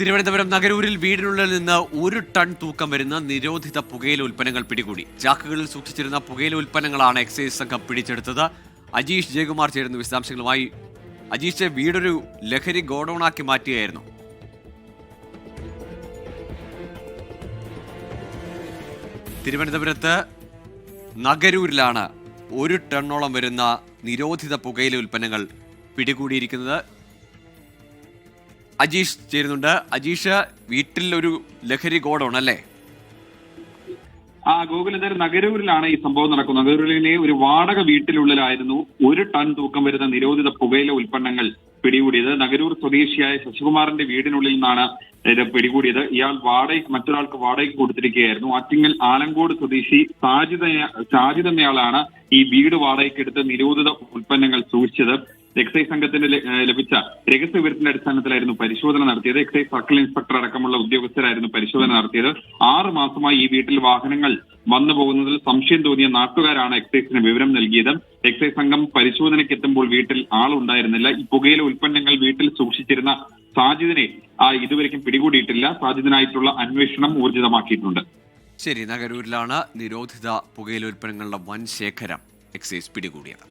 തിരുവനന്തപുരം നഗരൂരിൽ വീടിനുള്ളിൽ നിന്ന് ഒരു ടൺ തൂക്കം വരുന്ന നിരോധിത പുകയില ഉൽപ്പന്നങ്ങൾ പിടികൂടി. ചാക്കുകളിൽ സൂക്ഷിച്ചിരുന്ന പുകയില ഉൽപ്പന്നങ്ങളാണ് എക്സൈസ് സംഘം പിടിച്ചെടുത്തത്. അജീഷ് ജയകുമാർ ചേരുന്ന വിശദാംശങ്ങളുമായി. അജീഷെ വീടൊരു ലഹരി ഗോഡൌണാക്കി മാറ്റുകയായിരുന്നു തിരുവനന്തപുരത്ത് നഗരൂരിലാണ് ഒരു ടണ്ണോളം വരുന്ന നിരോധിത പുകയില ഉൽപ്പന്നങ്ങൾ പിടികൂടിയിരിക്കുന്നത്. അജീഷ് ചേരുന്നുണ്ട്. അജീഷ് വീട്ടിൽ ഒരു ലഹരി ഗോഡൗൺ അല്ലേ ആ ഗോകുലധർ നഗരൂരിലാണ് ഈ സംഭവം നടക്കുന്നത്. നഗരൂരിലെ ഒരു വാടക വീട്ടിലുള്ളിലായിരുന്നു ഒരു ടൺ തൂക്കം വരുന്ന നിരോധിത പുകയില ഉൽപ്പന്നങ്ങൾ പിടികൂടിയത്. നഗരൂർ സ്വദേശിയായ ശശികുമാറിന്റെ വീടിനുള്ളിൽ നിന്നാണ് ഇത് പിടികൂടിയത്. ഇയാൾ വാടക മറ്റൊരാൾക്ക് വാടകയ്ക്ക് കൊടുത്തിരിക്കുകയായിരുന്നു. ആറ്റിങ്ങൽ ആലങ്കോട് സ്വദേശി സാജിത സാജിദ് ഈ വീട് വാടകയ്ക്കെടുത്ത് നിരോധിത ഉൽപ്പന്നങ്ങൾ സൂക്ഷിച്ചത്. എക്സൈസ് സംഘത്തിന് ലഭിച്ച രഹസ്യ വിവരത്തിന്റെ അടിസ്ഥാനത്തിലായിരുന്നു പരിശോധന നടത്തിയത്. എക്സൈസ് സർക്കിൾ ഇൻസ്പെക്ടർ അടക്കമുള്ള ഉദ്യോഗസ്ഥരായിരുന്നു പരിശോധന നടത്തിയത്. ആറ് മാസമായി ഈ വീട്ടിൽ വാഹനങ്ങൾ വന്നു പോകുന്നതിൽ സംശയം തോന്നിയ നാട്ടുകാരാണ് എക്സൈസിന് വിവരം നൽകിയത്. എക്സൈസ് സംഘം പരിശോധനയ്ക്ക് എത്തുമ്പോൾ വീട്ടിൽ ആളുണ്ടായിരുന്നില്ല. ഈ പുകയിലെ ഉൽപ്പന്നങ്ങൾ വീട്ടിൽ സൂക്ഷിച്ചിരുന്ന സാജിദിനെ ഇതുവരെയും പിടികൂടിയിട്ടില്ല. സാജിദിനായിട്ടുള്ള അന്വേഷണം ഊർജിതമാക്കിയിട്ടുണ്ട്. ശരി നഗരൂരിലാണ് നിരോധിത പുകയില ഉൽപ്പന്നങ്ങളുടെ വൻ ശേഖരം എക്സൈസ് പിടികൂടിയത്.